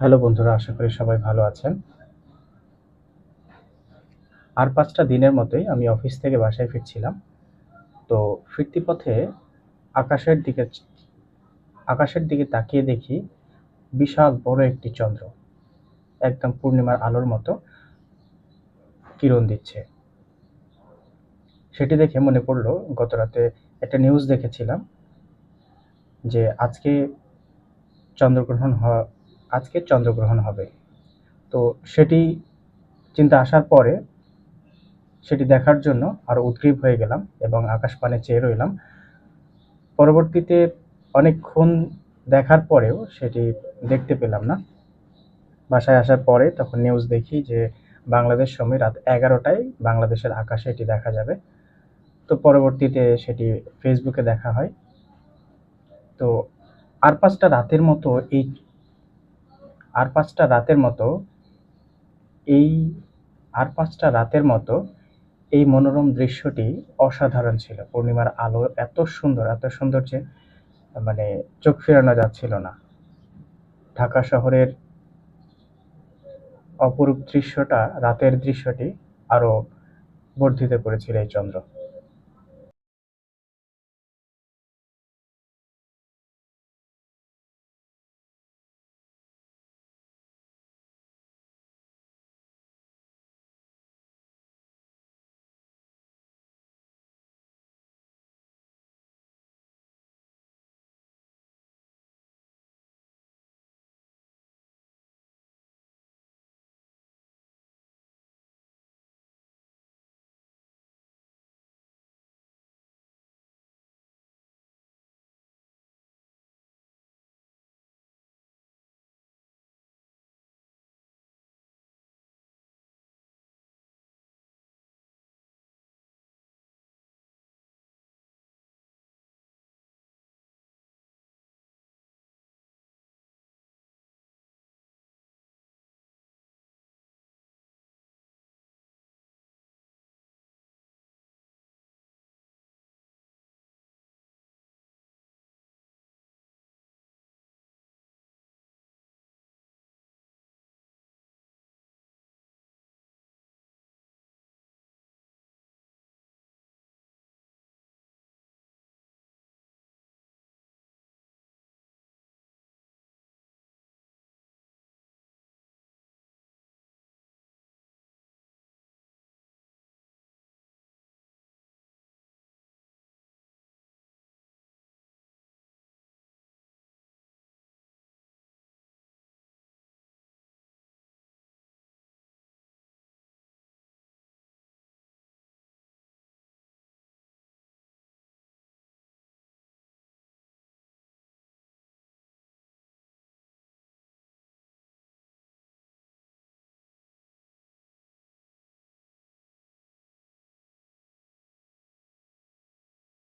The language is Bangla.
হ্যালো বন্ধুরা, আশা করি সবাই ভালো আছেন। আর পাঁচটা দিনের মতোই আমি অফিস থেকে বাসায় ফিরছিলাম। তো ফিরতি পথে আকাশের দিকে আকাশের দিকে তাকিয়ে দেখি বিশাল বড় একটি চন্দ্র। একদম পূর্ণিমার আলোর মতো কিরণ দিচ্ছে। সেটি দেখে মনে পড়ল গত রাতে একটা নিউজ দেখেছিলাম যে আজকে চন্দ্রগ্রহণ হওয়া আজকে চন্দ্রগ্রহণ হবে। তো সেটি চিন্তা আসার পরে সেটি দেখার জন্য আরও উদ্গ্রীব হয়ে গেলাম এবং আকাশ পানে চেয়ে রইলাম। পরবর্তীতে অনেকক্ষণ দেখার পরেও সেটি দেখতে পেলাম না। বাসায় আসার পরে তখন নিউজ দেখি যে বাংলাদেশ সময় রাত এগারোটায় বাংলাদেশের আকাশে এটি দেখা যাবে। তো পরবর্তীতে সেটি ফেসবুকে দেখা হয়। তো আর পাঁচটা রাতের মতো এই আর পাঁচটা রাতের মতো, এই আর পাঁচটা রাতের মতো এই মনোরম দৃশ্যটি অসাধারণ ছিল। পূর্ণিমার আলো এত সুন্দর এত সুন্দর যে মানে চোখ ফেরানো যাচ্ছিল না। ঢাকা শহরের অপরূপ দৃশ্যটা, রাতের দৃশ্যটি আরও বর্ধিত করেছিল এই চন্দ্র।